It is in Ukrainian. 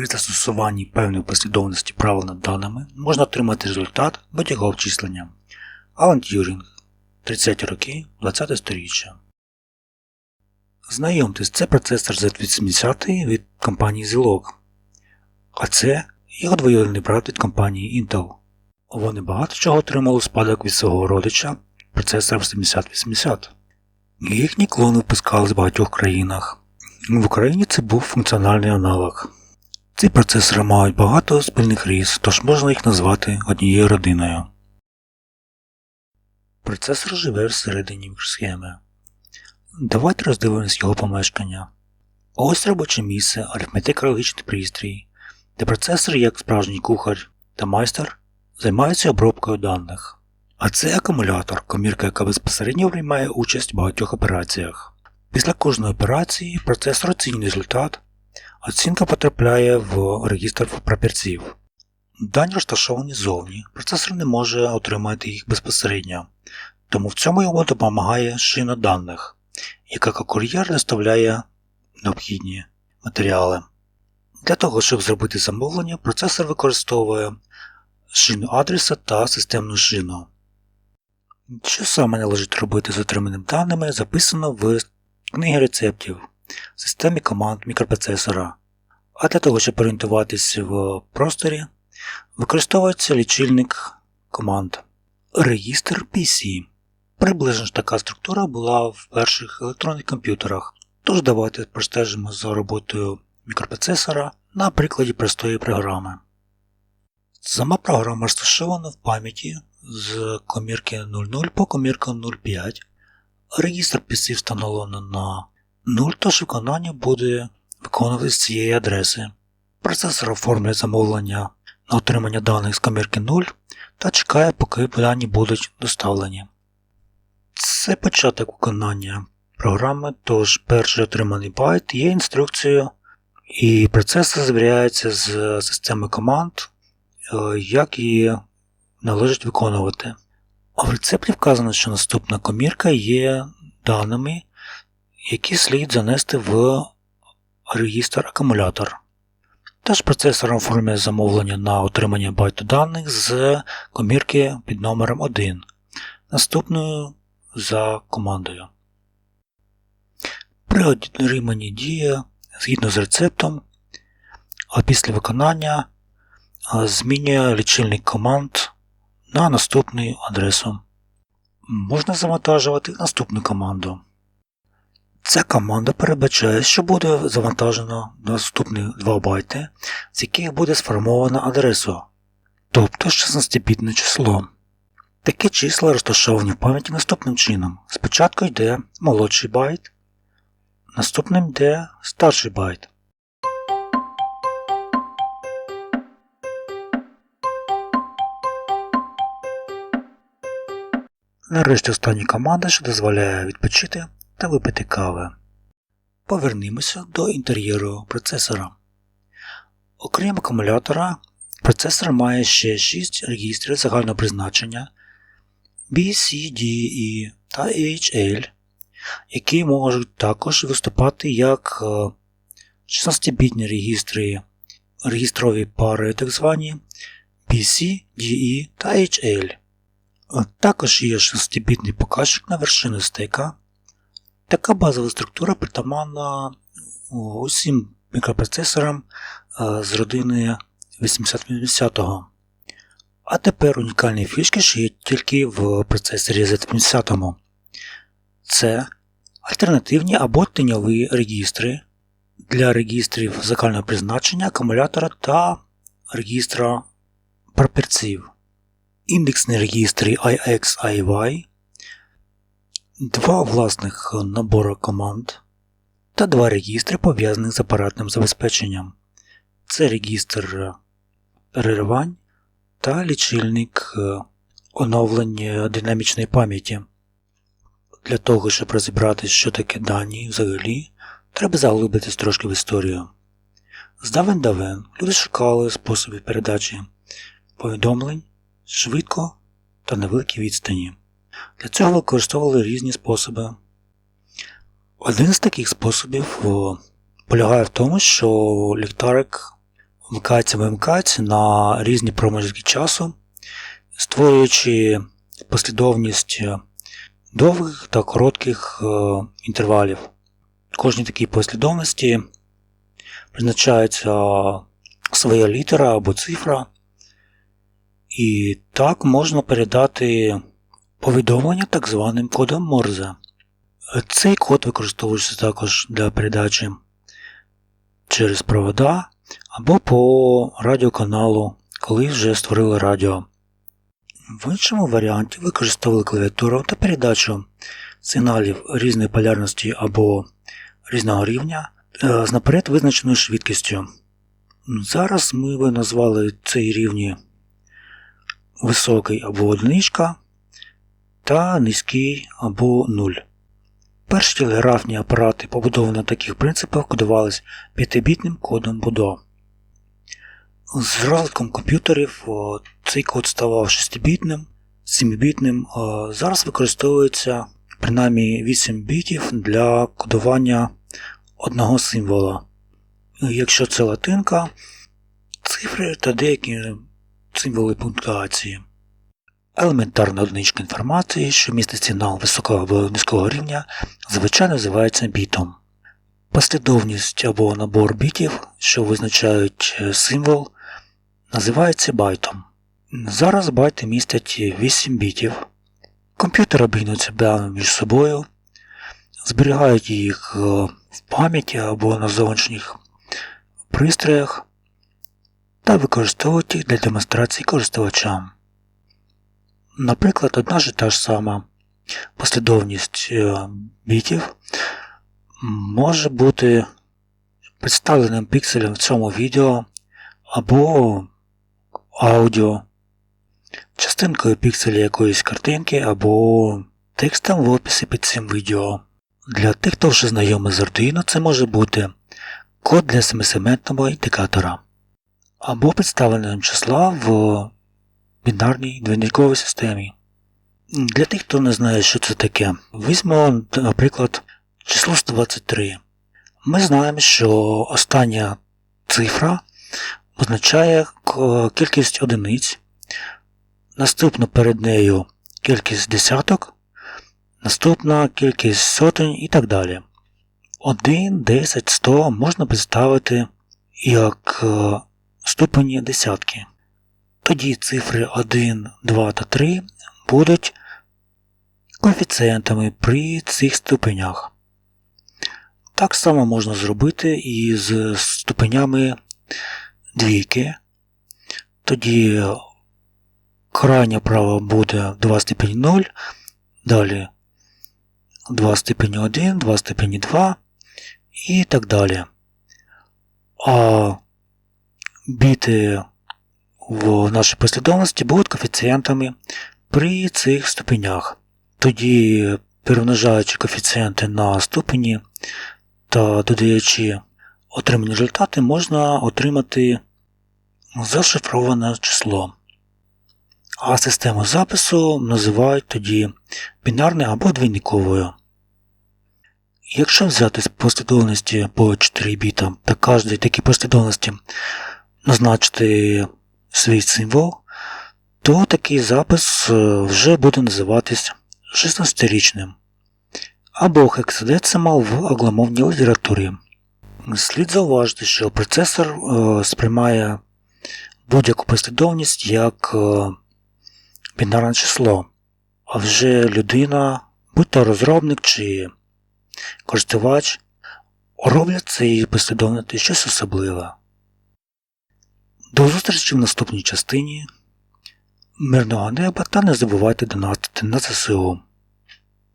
При застосуванні певної послідовності правил над даними можна отримати результат будь-якого обчислення. Алан Т'юрінг, 30 роки, 20 сторіччя. Знайомтесь, це процесор Z80 від компанії Zilog. А це його двоюрідний брат від компанії Intel. Вони багато чого отримали спадок від свого родича процесора 7080. Їхні клони випускали в багатьох країнах. В Україні це був функціональний аналог. Ці процесори мають багато спільних різ, тож можна їх назвати однією родиною. Процесор живе всередині мікросхеми. Давайте роздивимось його помешкання. Ось робоче місце, арифметико-логічний пристрій, де процесор, як справжній кухар та майстер, займається обробкою даних. А це акумулятор, комірка, яка безпосередньо приймає участь в багатьох операціях. Після кожної операції процесор оцінює результат, оцінка потрапляє в регістр прапірців. Дані розташовані ззовні, процесор не може отримати їх безпосередньо, тому в цьому йому допомагає шина даних, яка як кур'єр доставляє необхідні матеріали. Для того, щоб зробити замовлення, процесор використовує шину адреса та системну шину. Що саме належить робити з отриманими даними, записано в книгі рецептів системі команд мікропроцесора. А для того, щоб орієнтуватися в просторі, використовується лічильник команд. Регістр PC. Приблизно ж така структура була в перших електронних комп'ютерах. Тож давайте простежимо за роботою мікропроцесора на прикладі простої програми. Сама програма розташована в пам'яті з комірки 00 по комірку 05. Регістр PC встановлено на 0, тож виконання буде виконуватися з цієї адреси. Процесор оформлює замовлення на отримання даних з комірки 0 та чекає, поки дані будуть доставлені. Це початок виконання програми, тож перший отриманий байт є інструкцією, і процесор звіряється з системою команд, е, як її належить виконувати. А в рецепті вказано, що наступна комірка є даними, які слід занести в регістр акумулятор. Теж процесор оформлює замовлення на отримання байту даних з комірки під номером 1, наступною за командою. При отриманні дія згідно з рецептом, а після виконання змінює лічильник команд на наступну адресу. Можна завантажувати наступну команду. Ця команда передбачає, що буде завантажено наступні 2 байти, з яких буде сформована адресу, тобто 16-бітне число. Такі числа розташовані в пам'яті наступним чином. Спочатку йде молодший байт, наступним йде старший байт. Нарешті остання команда, що дозволяє відпочити та випити кави. Повернімося до інтер'єру процесора. Окрім акумулятора, процесор має ще 6 регістрів загального призначення B, C, E та HL, які можуть також виступати як 16-бітні регістри, регістрові пари, так звані BC, DE та HL. Також є 16-бітний показчик на вершину стека. Така базова структура притаманна усім мікропроцесорам з родини 8080-го. А тепер унікальні фішки, що є тільки в процесорі Z80. Це альтернативні або тіньові регістри для регістрів загального призначення акумулятора та регістра прапірців індексні регістри IX IY, два власних набори команд та два регістри, пов'язаних з апаратним забезпеченням. Це регістр переривань та лічильник оновлення динамічної пам'яті. Для того, щоб розібратися, що таке дані взагалі, треба заглибитись трошки в історію. З давен давен люди шукали способи передачі повідомлень швидко та на великій відстані. Для цього використовували різні способи. Один з таких способів полягає в тому, що ліхтарик вмикається вимикається на різні проміжки часу, створюючи послідовність е, довгих та коротких е, інтервалів. Кожній такій послідовності призначається своя літера або цифра, і так можна передати повідомлення так званим кодом Морзе. Цей код використовується також для передачі через провода або по радіоканалу, коли вже створили радіо. В іншому варіанті використовували клавіатуру та передачу сигналів різної полярності або різного рівня е, з наперед визначеною швидкістю. Зараз ми би назвали цей рівні високий або одиничка та низький або нуль. Перші телеграфні апарати, побудовані на таких принципах, кодувались 5-бітним кодом Будо. З розвитком комп'ютерів цей код ставав 6-бітним, 7-бітним. Зараз використовується принаймні 8 бітів для кодування одного символа. Якщо це латинка, цифри та деякі символи пунктуації. Елементарна одиничка інформації, що містить сигнал високого або низького рівня, звичайно називається бітом. Послідовність або набор бітів, що визначають е, символ, називається байтом. Зараз байти містять 8 бітів. Комп'ютери обігнують себе між собою, зберігають їх е, в пам'яті або на зовнішніх пристроях та використовують їх для демонстрації користувачам. Наприклад, одна ж та ж сама послідовність е, бітів може бути представленим пікселем в цьому відео або аудіо, частинкою пікселя якоїсь картинки або текстом в описі під цим відео. Для тих, хто вже знайомий з Arduino, це може бути код для семисегментного індикатора або представленим числа в бінарній двійниковій системі. Для тих, хто не знає, що це таке, візьмемо, наприклад, число 123. Ми знаємо, що остання цифра означає кількість одиниць, наступно перед нею кількість десяток, наступна кількість сотень і так далі. 1, 10, 100 можна представити як е, ступені десятки. Тоді цифри 1, 2 та 3 будуть коефіцієнтами при цих ступенях. Так само можна зробити і з ступенями двійки. Тоді крайня права буде 2 степені 0, далі 2 степені 1, 2 степені 2 і так далі. А біти в нашій послідовності будуть коефіцієнтами при цих ступенях. Тоді, перемножаючи коефіцієнти на ступені та додаючи отримані результати, можна отримати зашифроване число. А систему запису називають тоді бінарною або двійниковою. Якщо взяти послідовності по 4 біта та кожній такій послідовності назначити свій символ, то такий запис е, вже буде називатись 16-річним або хексадецимал в англомовній літературі. Слід зауважити, що процесор е, сприймає будь-яку послідовність як е, бінарне число, а вже людина, будь-то розробник чи користувач, роблять цієї послідовності щось особливе. До зустрічі в наступній частині. Мирного неба та не забувайте донатити на ЗСУ.